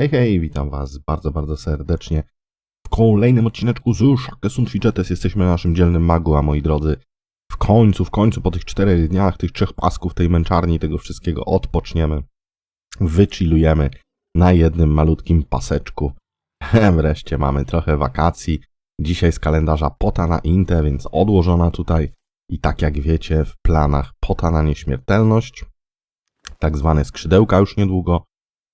Hej, hej, witam was bardzo, bardzo serdecznie w kolejnym odcineczku z Shakesund Fidgetes. Jesteśmy na naszym dzielnym magu, a moi drodzy, w końcu, w końcu po tych czterech dniach, tych trzech pasków, tej męczarni, tego wszystkiego odpoczniemy, wychillujemy na jednym malutkim paseczku. Wreszcie mamy trochę wakacji. Dzisiaj z kalendarza pota na Inte, więc odłożona tutaj i tak jak wiecie, w planach pota na nieśmiertelność, tak zwane skrzydełka już niedługo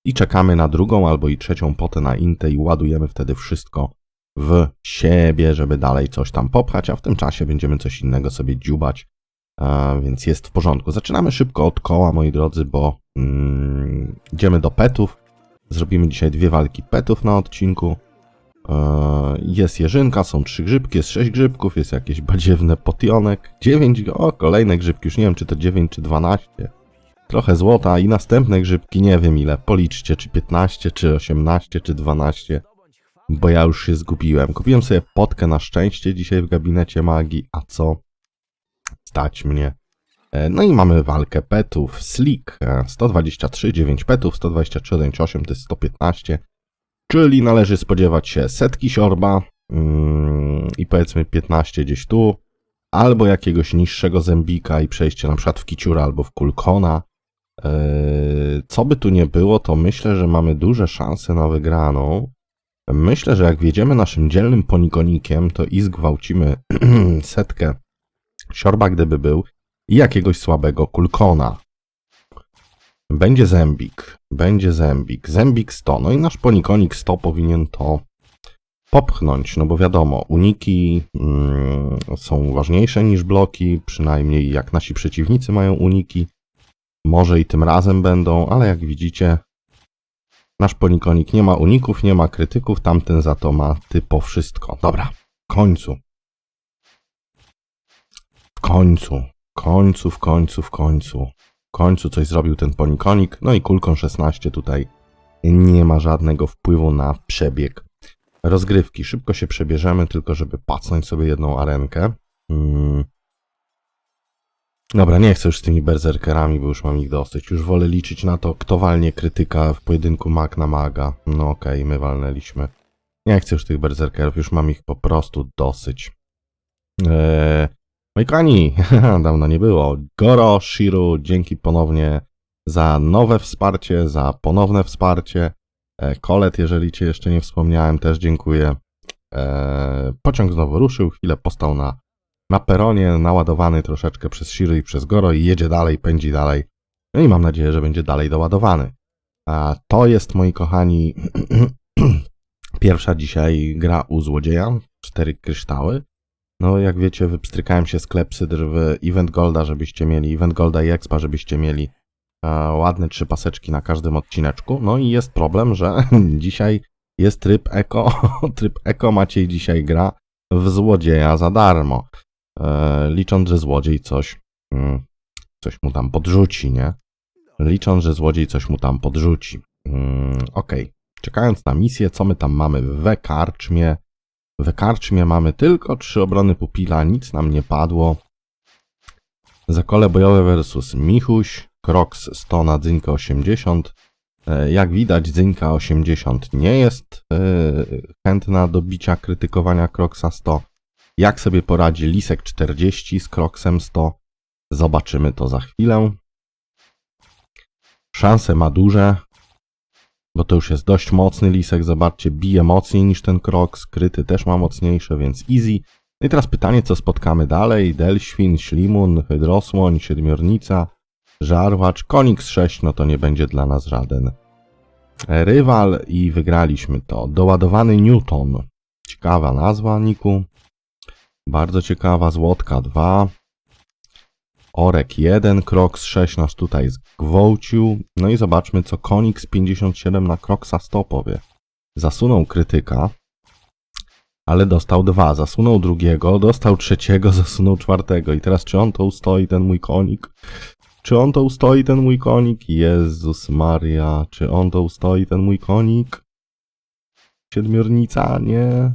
i czekamy na drugą albo i trzecią potę na Intę i ładujemy wtedy wszystko w siebie, żeby dalej coś tam popchać, a w tym czasie będziemy coś innego sobie dziubać, więc jest w porządku. Zaczynamy szybko od koła, moi drodzy, bo mm, idziemy do petów. Zrobimy dzisiaj dwie walki petów na odcinku. Jest jeżynka, są trzy grzybki, jest sześć grzybków, jest jakieś badziewne potionek, dziewięć, o kolejne grzybki, już nie wiem czy to 9 czy 12. Trochę złota i następne grzybki, nie wiem ile, policzcie, czy 15, czy 18, czy 12, bo ja już się zgubiłem. Kupiłem sobie potkę na szczęście dzisiaj w gabinecie magii, a co? Stać mnie. E, No i mamy walkę petów. Slick e, 123, 9 petów, 123, 8 to jest 115, czyli należy spodziewać się setki siorba mm, i powiedzmy 15 gdzieś tu, albo jakiegoś niższego zębika i przejście na przykład w kiciura albo w kulkona. Eee, Co by tu nie było, to myślę, że mamy duże szanse na wygraną. Myślę, że jak wjedziemy naszym dzielnym ponikonikiem, to i zgwałcimy setkę siorba, gdyby był, i jakiegoś słabego kulkona. Będzie zębik, będzie zębik, zębik 100, no i nasz ponikonik 100 powinien to popchnąć, no bo wiadomo, uniki mm, są ważniejsze niż bloki, przynajmniej jak nasi przeciwnicy mają uniki. Może i tym razem będą, ale jak widzicie, nasz ponikonik nie ma uników, nie ma krytyków, tamten za to ma typo wszystko. Dobra, w końcu. W końcu, w końcu, w końcu, w końcu. W końcu coś zrobił ten ponikonik, no i kulką 16 tutaj nie ma żadnego wpływu na przebieg rozgrywki. Szybko się przebierzemy, tylko żeby pacnąć sobie jedną arenkę. Mm. Dobra, nie chcę już z tymi berserkerami, bo już mam ich dosyć. Już wolę liczyć na to, kto walnie krytyka w pojedynku mag na maga. No okej, my walnęliśmy. Nie chcę już tych berserkerów, już mam ich po prostu dosyć. Eee, moi kochani, dawno nie było. Goro, Shiru, dzięki ponownie za nowe wsparcie, za ponowne wsparcie. E, Kolet, jeżeli Cię jeszcze nie wspomniałem, też dziękuję. E, Pociąg znowu ruszył, chwilę postał na, na peronie, naładowany troszeczkę przez Shiru i przez Goro i jedzie dalej, pędzi dalej. No i mam nadzieję, że będzie dalej doładowany. A to jest, moi kochani, pierwsza dzisiaj gra u złodzieja. Cztery kryształy. No, jak wiecie, wypstrykałem się z klepsydr w Event Golda, żebyście mieli, Event Golda i Expa, żebyście mieli e, ładne trzy paseczki na każdym odcineczku. No i jest problem, że dzisiaj jest tryb eko. tryb eko Maciej dzisiaj gra w złodzieja za darmo. E, licząc, że złodziej coś, mm, coś mu tam podrzuci, nie? Licząc, że złodziej coś mu tam podrzuci. Mm, Okej. Czekając na misję, co my tam mamy w karczmie? W karczmie mamy tylko trzy obrony pupila, nic nam nie padło. Zakole bojowe versus Michuś, Crocs 100 na Dzynkę 80. E, Jak widać, Dzynka 80 nie jest e, chętna do bicia, krytykowania Crocsa 100. Jak sobie poradzi Lisek 40 z Crocsem 100? Zobaczymy to za chwilę. Szanse ma duże, bo to już jest dość mocny Lisek. Zobaczcie, bije mocniej niż ten Crocs, kryty też ma mocniejsze, więc easy. No i teraz pytanie, co spotkamy dalej? Delświn, Ślimun, Hydrosłoń, Siedmiornica, Żarłacz, Koniks 6, no to nie będzie dla nas żaden rywal i wygraliśmy to. Doładowany Newton. Ciekawa nazwa, Niku. Bardzo ciekawa. Złotka 2. Orek 1, Crocs 6 nas tutaj zgwałcił. No i zobaczmy, co Koniks 57 na Crocsa 100 powie. Zasunął krytyka, ale dostał dwa. Zasunął drugiego, dostał trzeciego, zasunął czwartego. I teraz czy on to ustoi, ten mój konik? Czy on to ustoi, ten mój konik? Jezus Maria, czy on to ustoi, ten mój konik? Siedmiornica, nie.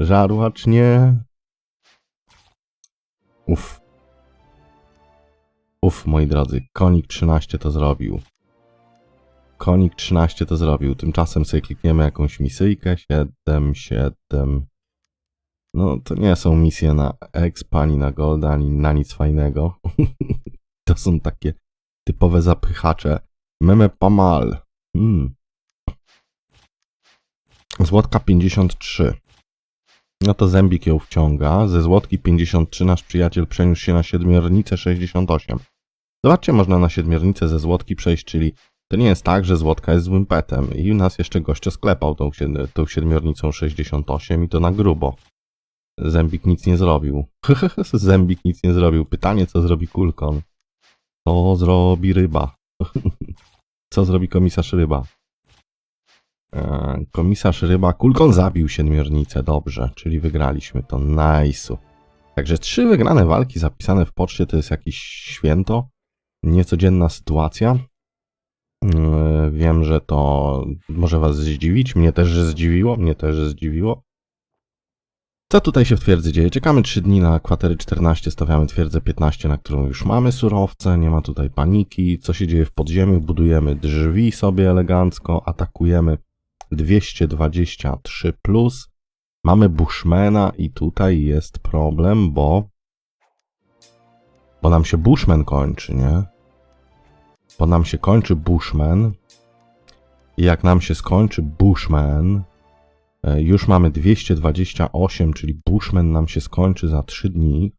Żarłacz, nie. Uff. Uff, moi drodzy, konik 13 to zrobił. Konik 13 to zrobił. Tymczasem sobie klikniemy jakąś misyjkę. 7, 7. No, to nie są misje na exp, ani na golda, ani na nic fajnego. to są takie typowe zapychacze. Meme pamal. Hmm. Złotka 53. No to Zębik ją wciąga. Ze Złotki 53 nasz przyjaciel przeniósł się na Siedmiornicę 68. Zobaczcie, można na Siedmiornicę ze Złotki przejść, czyli to nie jest tak, że Złotka jest złym petem. I nas jeszcze gościa sklepał tą, tą Siedmiornicą 68 i to na grubo. Zębik nic nie zrobił. Zębik nic nie zrobił. Pytanie, co zrobi Kulkon? Co zrobi ryba? co zrobi komisarz ryba? E, Komisarz Ryba, Kulkon zabił siedmiornicę, dobrze, czyli wygraliśmy to, nice. Także trzy wygrane walki zapisane w poczcie to jest jakieś święto, niecodzienna sytuacja. E, Wiem, że to może was zdziwić, mnie też zdziwiło, mnie też zdziwiło. Co tutaj się w twierdzy dzieje? Czekamy 3 dni na kwatery 14, stawiamy twierdzę 15, na którą już mamy surowce, nie ma tutaj paniki. Co się dzieje w podziemiu? Budujemy drzwi sobie elegancko, atakujemy 223 plus. Mamy Bushmana i tutaj jest problem, bo bo nam się Bushman kończy, nie? Bo nam się kończy Bushman. I jak nam się skończy Bushman, e, już mamy 228, czyli Bushman nam się skończy za 3 dni,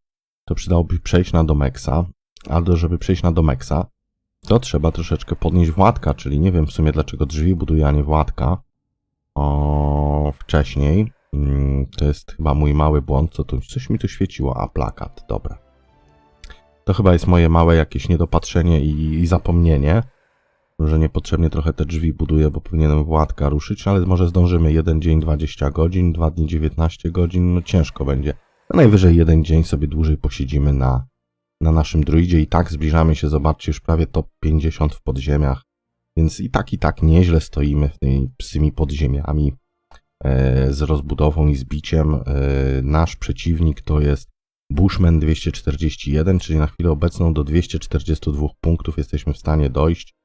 to przydałoby przejść na Domexa. A do, żeby przejść na Domexa, to trzeba troszeczkę podnieść Władka, czyli nie wiem w sumie dlaczego drzwi buduje, a nie Władka o, wcześniej. Mm, To jest chyba mój mały błąd, co tu, coś mi tu świeciło, a plakat, dobra. To chyba jest moje małe jakieś niedopatrzenie i, i zapomnienie, że niepotrzebnie trochę te drzwi buduję, bo powinienem Władka ruszyć, ale może zdążymy jeden dzień 20 godzin, dwa dni 19 godzin, no ciężko będzie. No najwyżej jeden dzień sobie dłużej posiedzimy na, na naszym druidzie i tak zbliżamy się, zobaczcie, już prawie top 50 w podziemiach. Więc i tak, i tak nieźle stoimy w tymi, z tymi podziemiami e, z rozbudową i zbiciem. E, nasz przeciwnik to jest Bushman 241, czyli na chwilę obecną do 242 punktów jesteśmy w stanie dojść,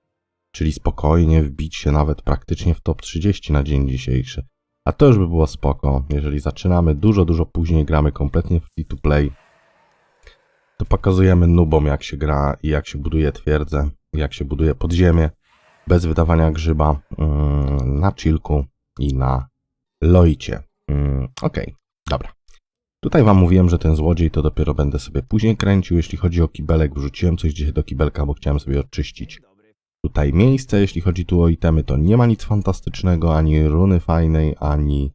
czyli spokojnie wbić się nawet praktycznie w top 30 na dzień dzisiejszy. A to już by było spoko, jeżeli zaczynamy dużo, dużo później, gramy kompletnie free to play, to pokazujemy nubom jak się gra i jak się buduje twierdzę, jak się buduje podziemie bez wydawania grzyba mm, na chillku i na loicie. Mm, Okej, dobra. Tutaj wam mówiłem, że ten złodziej to dopiero będę sobie później kręcił. Jeśli chodzi o kibelek, wrzuciłem coś dzisiaj do kibelka, bo chciałem sobie oczyścić tutaj miejsce. Jeśli chodzi tu o itemy, to nie ma nic fantastycznego, ani runy fajnej, ani,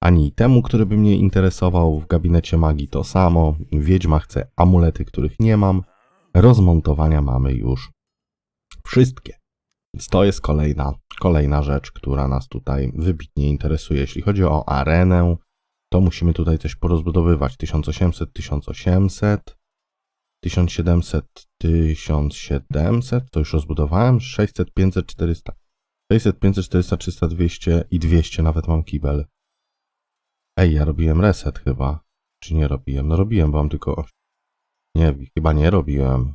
ani itemu, który by mnie interesował. W gabinecie magii to samo. Wiedźma chce amulety, których nie mam. Rozmontowania mamy już wszystkie. Więc to jest kolejna, kolejna rzecz, która nas tutaj wybitnie interesuje. Jeśli chodzi o arenę, to musimy tutaj coś porozbudowywać. 1800, 1800, 1700, 1700, to już rozbudowałem. 600, 500, 400. 600, 500, 400, 300, 200 i 200 nawet mam kibel. Ej, ja robiłem reset chyba. Czy nie robiłem? No robiłem, bo mam tylko... Nie, chyba nie robiłem.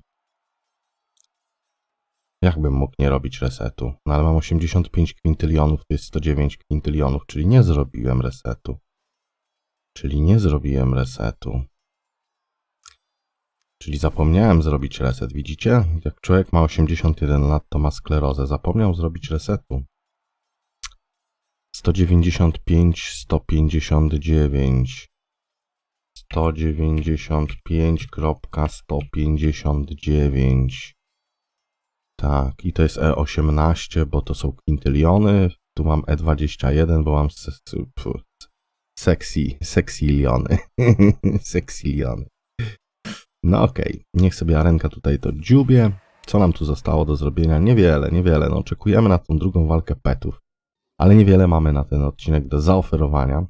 Jakbym mógł nie robić resetu? No ale mam 85 kwintylionów, to jest 109 kwintylionów, czyli nie zrobiłem resetu. Czyli nie zrobiłem resetu. Czyli zapomniałem zrobić reset, widzicie? Jak człowiek ma 81 lat, to ma sklerozę. Zapomniał zrobić resetu. 195, 159. 195.159. Tak, i to jest E18, bo to są kwintyliony. Tu mam E21, bo mam se- sexy, seksiliony. seksiliony. No okej, niech sobie Arenka tutaj to dziubie. Co nam tu zostało do zrobienia? Niewiele, niewiele. No, oczekujemy na tą drugą walkę petów. Ale niewiele mamy na ten odcinek do zaoferowania.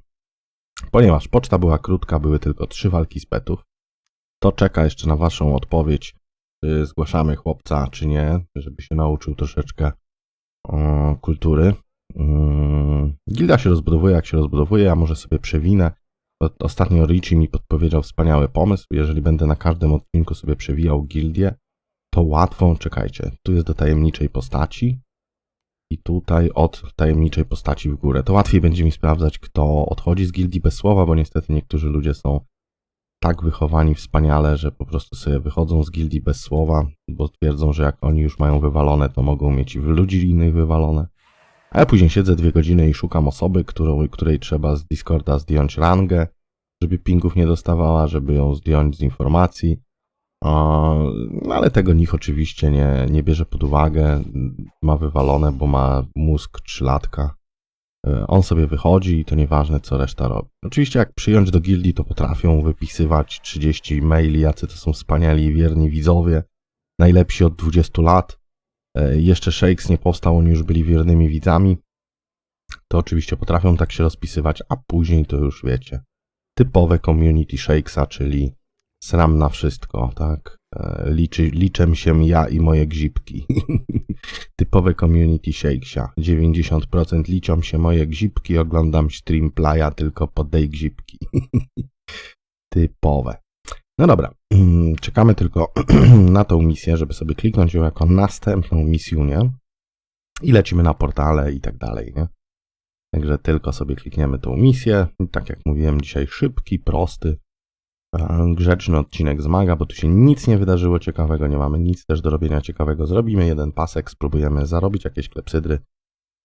Ponieważ poczta była krótka, były tylko trzy walki z petów, to czeka jeszcze na Waszą odpowiedź, czy zgłaszamy chłopca, czy nie, żeby się nauczył troszeczkę kultury. Mm, Gilda się rozbudowuje, jak się rozbudowuje, ja może sobie przewinę. Ostatnio Richie mi podpowiedział wspaniały pomysł. Jeżeli będę na każdym odcinku sobie przewijał gildię, to łatwą, czekajcie, tu jest do tajemniczej postaci. i tutaj od tajemniczej postaci w górę. To łatwiej będzie mi sprawdzać, kto odchodzi z gildii bez słowa, bo niestety niektórzy ludzie są tak wychowani wspaniale, że po prostu sobie wychodzą z gildii bez słowa, bo twierdzą, że jak oni już mają wywalone, to mogą mieć i ludzi innych wywalone. A ja później siedzę dwie godziny i szukam osoby, którą, której trzeba z Discorda zdjąć rangę, żeby pingów nie dostawała, żeby ją zdjąć z informacji. No ale tego nikt oczywiście nie, nie bierze pod uwagę. Ma wywalone, bo ma mózg trzylatka. E, On sobie wychodzi i to nieważne, co reszta robi. Oczywiście, jak przyjąć do gildii, to potrafią wypisywać 30 maili, jacy to są wspaniali i wierni widzowie, najlepsi od 20 lat. E, Jeszcze Shakes nie powstał, oni już byli wiernymi widzami. To oczywiście potrafią tak się rozpisywać, a później to już wiecie. Typowe community Shakesa, czyli sram na wszystko, tak? E, Liczy, liczę się ja i moje gzipki. Typowe community shakesia. 90% liczą się moje gzipki, oglądam stream playa tylko po tej gzipki. Typowe. No dobra, czekamy tylko na tą misję, żeby sobie kliknąć ją jako następną misję, I lecimy na portale i tak dalej, nie? Także tylko sobie klikniemy tą misję. Tak jak mówiłem, dzisiaj szybki, prosty, grzeczny odcinek z Maga, bo tu się nic nie wydarzyło ciekawego, nie mamy nic też do robienia ciekawego. Zrobimy jeden pasek, spróbujemy zarobić jakieś klepsydry.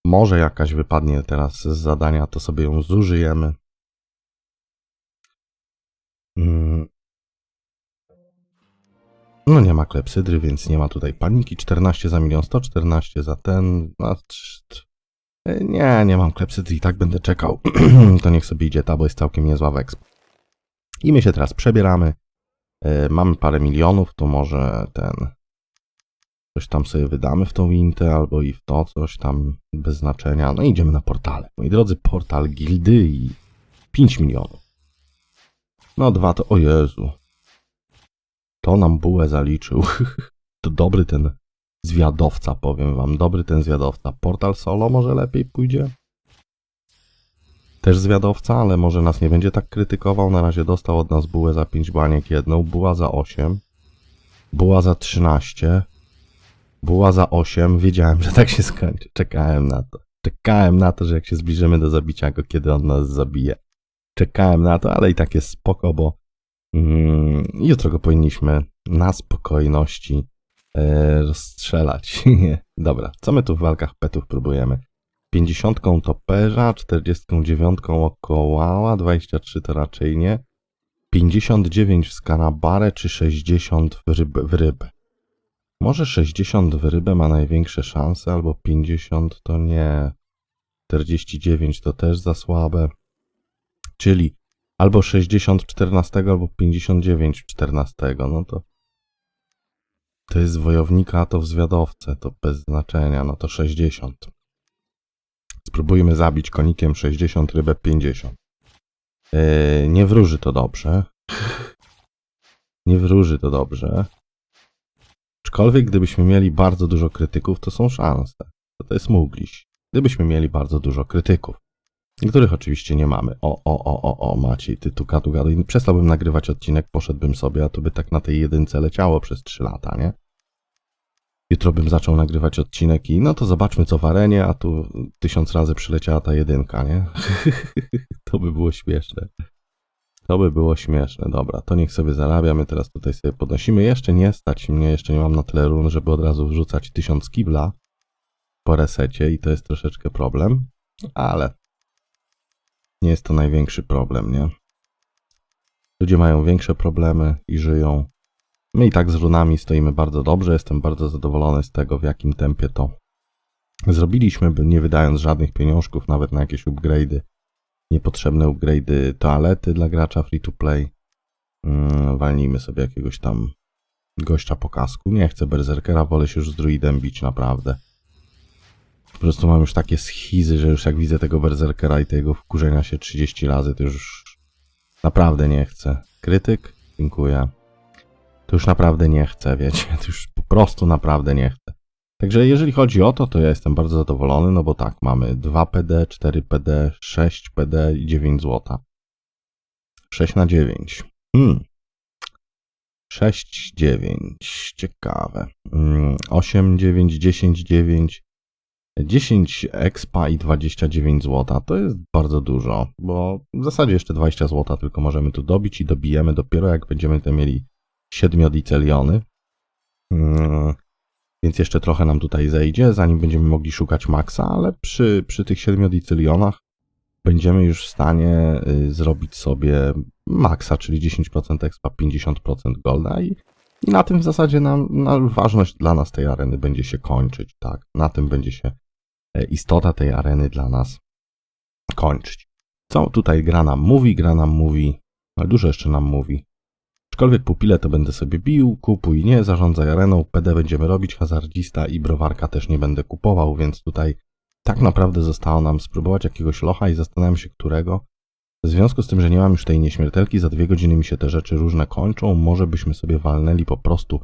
Może jakaś wypadnie teraz z zadania, to sobie ją zużyjemy. Mm. No nie ma klepsydry, więc nie ma tutaj paniki. 14 za milion 114 za ten. No, trz- nie, nie mam klepsydry i tak będę czekał. to niech sobie idzie ta, bo jest całkiem niezła w exp. I my się teraz przebieramy. E, Mamy parę milionów, to może ten. Coś tam sobie wydamy w tą Wintę, albo i w to, coś tam bez znaczenia. No idziemy na portale. Moi drodzy, portal gildy i 5 milionów. No dwa to, o Jezu. To nam bułę zaliczył. to dobry ten zwiadowca, powiem wam. Dobry ten zwiadowca. Portal solo może lepiej pójdzie? Też zwiadowca, ale może nas nie będzie tak krytykował. Na razie dostał od nas bułę za 5 baniek jedną, buła za 8, buła za 13, buła za 8. Wiedziałem, że tak się skończy. Czekałem na to. Czekałem na to, że jak się zbliżymy do zabicia go, kiedy on nas zabije. Czekałem na to, ale i tak jest spoko, bo mm, jutro go powinniśmy na spokojności e, rozstrzelać. Dobra, co my tu w walkach petów próbujemy? 50 toperza, 49 okołała, 23 to raczej nie. 59 w skanabarę, czy 60 w rybę, w rybę? Może 60 w rybę ma największe szanse, albo 50 to nie. 49 to też za słabe. Czyli albo 60 14, albo 59 14. No to to jest wojownika, a to w zwiadowcę, to bez znaczenia, no to 60. Spróbujmy zabić konikiem 60, rybę 50. Yy, nie wróży to dobrze. Nie wróży to dobrze. Aczkolwiek gdybyśmy mieli bardzo dużo krytyków, to są szanse. To, to jest mógliś. Gdybyśmy mieli bardzo dużo krytyków. Niektórych oczywiście nie mamy. O, o, o, o, o, Maciej, ty tu gadu, gadu. Przestałbym nagrywać odcinek, poszedłbym sobie, a to by tak na tej jedynce leciało przez 3 lata, nie? Jutro bym zaczął nagrywać odcinek i no to zobaczmy co w arenie, a tu tysiąc razy przyleciała ta jedynka, nie? to by było śmieszne. To by było śmieszne. Dobra, to niech sobie zarabia. My teraz tutaj sobie podnosimy. Jeszcze nie stać mnie, jeszcze nie mam na tyle run, żeby od razu wrzucać tysiąc kibla po resecie i to jest troszeczkę problem, ale nie jest to największy problem, nie? Ludzie mają większe problemy i żyją. My i tak z runami stoimy bardzo dobrze. Jestem bardzo zadowolony z tego, w jakim tempie to zrobiliśmy, nie wydając żadnych pieniążków, nawet na jakieś upgrade'y. Niepotrzebne upgrade'y toalety dla gracza free to play. Mm, walnijmy sobie jakiegoś tam gościa po kasku. Nie chcę berserkera, wolę się już z druidem bić, naprawdę. Po prostu mam już takie schizy, że już jak widzę tego berserkera i tego wkurzenia się 30 razy, to już naprawdę nie chcę. Krytyk? Dziękuję. To już naprawdę nie chcę, wiecie, to już po prostu naprawdę nie chcę. Także jeżeli chodzi o to, to ja jestem bardzo zadowolony, no bo tak, mamy 2 PD, 4 PD, 6 PD i 9 zł. 6 na 9. Hmm. 6, 9. Ciekawe. Mm, 8, 9, 10, 9. 10 expa i 29 zł to jest bardzo dużo, bo w zasadzie jeszcze 20 zł tylko możemy tu dobić i dobijemy dopiero jak będziemy mieli 7 diceliony. Mm, Więc jeszcze trochę nam tutaj zejdzie, zanim będziemy mogli szukać maksa, ale przy, przy tych 7 dicelionach będziemy już w stanie y, zrobić sobie maksa, czyli 10% expa, 50% golda i, i na tym w zasadzie nam, na, ważność dla nas tej areny będzie się kończyć, tak? Na tym będzie się e, istota tej areny dla nas kończyć. Co tutaj gra nam mówi? Gra nam mówi, ale dużo jeszcze nam mówi. Aczkolwiek pupile to będę sobie bił, kupuj nie, zarządzaj areną, PD będziemy robić, hazardzista i browarka też nie będę kupował, więc tutaj tak naprawdę zostało nam spróbować jakiegoś locha i zastanawiam się którego. W związku z tym, że nie mam już tej nieśmiertelki, za dwie godziny mi się te rzeczy różne kończą, może byśmy sobie walnęli po prostu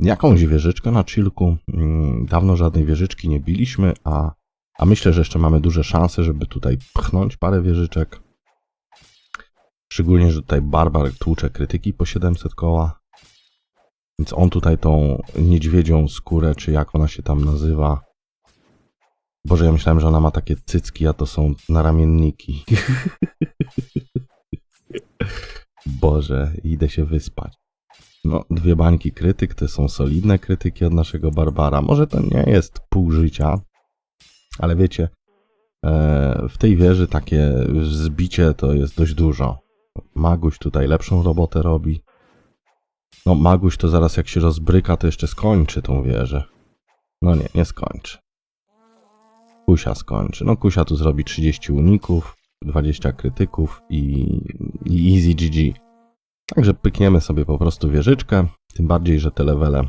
jakąś wieżyczkę na chillku. Mm, Dawno żadnej wieżyczki nie biliśmy, a, a myślę, że jeszcze mamy duże szanse, żeby tutaj pchnąć parę wieżyczek. Szczególnie, że tutaj Barbar tłucze krytyki po 700 koła. Więc on tutaj tą niedźwiedzią skórę, czy jak ona się tam nazywa. Boże, ja myślałem, że ona ma takie cycki, a to są naramienniki. Boże, idę się wyspać. No, dwie bańki krytyk to są solidne krytyki od naszego Barbara. Może to nie jest pół życia, ale wiecie, e, w tej wieży takie zbicie to jest dość dużo. Maguś tutaj lepszą robotę robi. No, Maguś to zaraz jak się rozbryka, to jeszcze skończy tą wieżę. No nie, nie skończy. Kusia skończy. No Kusia tu zrobi 30 uników, 20 krytyków i, i easy GG. Także pykniemy sobie po prostu wieżyczkę, tym bardziej, że te levele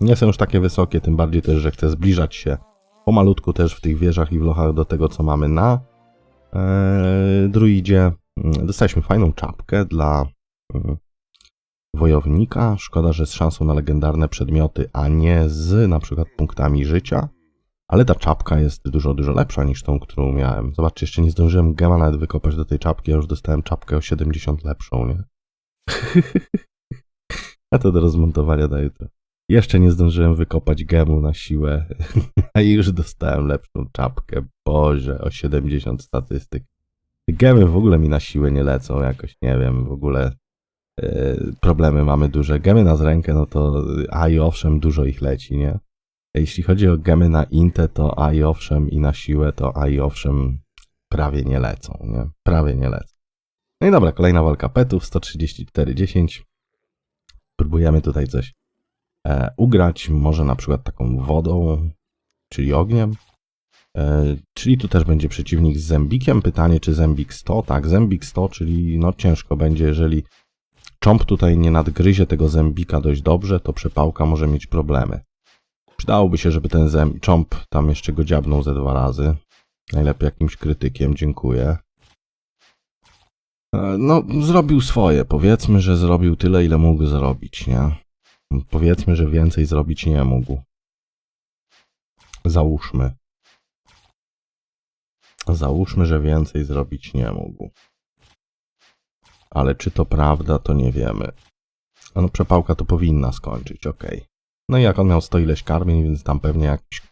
nie są już takie wysokie, tym bardziej też, że chcę zbliżać się pomalutku też w tych wieżach i w lochach do tego, co mamy na e, druidzie. Mm, Dostaliśmy fajną czapkę dla mm, wojownika. Szkoda, że z szansą na legendarne przedmioty, a nie z na przykład punktami życia. Ale ta czapka jest dużo, dużo lepsza niż tą, którą miałem. Zobaczcie, jeszcze nie zdążyłem gema nawet wykopać do tej czapki, ja już dostałem czapkę o 70 lepszą, nie? a to do rozmontowania na jutro. Jeszcze nie zdążyłem wykopać gemu na siłę, a już dostałem lepszą czapkę. Boże, o 70 statystyk. Gemy w ogóle mi na siłę nie lecą jakoś, nie wiem, w ogóle e, problemy mamy duże. Gemy na z rękę, no to a i owszem, dużo ich leci, nie? Jeśli chodzi o gemy na Intę, to a i owszem i na siłę, to a i owszem prawie nie lecą, nie? Prawie nie lecą. No i dobra, kolejna walka petów, 134-10. Próbujemy tutaj coś e, ugrać, może na przykład taką wodą, czyli ogniem. E, czyli tu też będzie przeciwnik z zębikiem. Pytanie, czy zębik 100? Tak, zębik 100, czyli no ciężko będzie, jeżeli cząb tutaj nie nadgryzie tego zębika dość dobrze, to przepałka może mieć problemy. Przydałoby się, żeby ten zęb, tam jeszcze go dziabnął ze dwa razy. Najlepiej jakimś krytykiem, dziękuję. E, No, zrobił swoje. Powiedzmy, że zrobił tyle, ile mógł zrobić, nie? Powiedzmy, że więcej zrobić nie mógł. Załóżmy. Załóżmy, że więcej zrobić nie mógł. Ale czy to prawda, to nie wiemy. No, przepałka to powinna skończyć, ok. No i jak on miał 100 ileś karmień, więc tam pewnie jakiś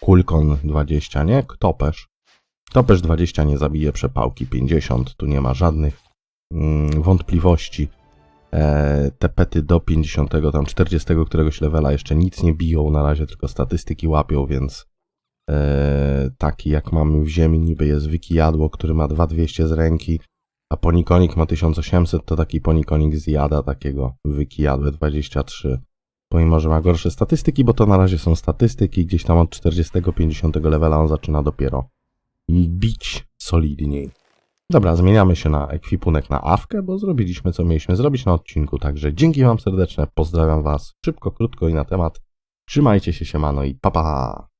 kulkon 20, nie? Topesz. Topesz 20 nie zabije przepałki 50, tu nie ma żadnych mm, wątpliwości. E, te pety do 50, tam 40 któregoś levela jeszcze nic nie biją, na razie tylko statystyki łapią, więc taki jak mamy w ziemi niby jest Wiki Jadło, który ma 2200 z ręki, a Ponikonik ma 1800, to taki Ponikonik zjada takiego Wiki Jadłe 23. Pomimo, że ma gorsze statystyki, bo to na razie są statystyki, gdzieś tam od 40-50 levela on zaczyna dopiero bić solidniej. Dobra, zmieniamy się na ekwipunek na awkę, bo zrobiliśmy co mieliśmy zrobić na odcinku, także dzięki wam serdeczne, pozdrawiam was szybko, krótko i na temat. Trzymajcie się, siemano i pa pa!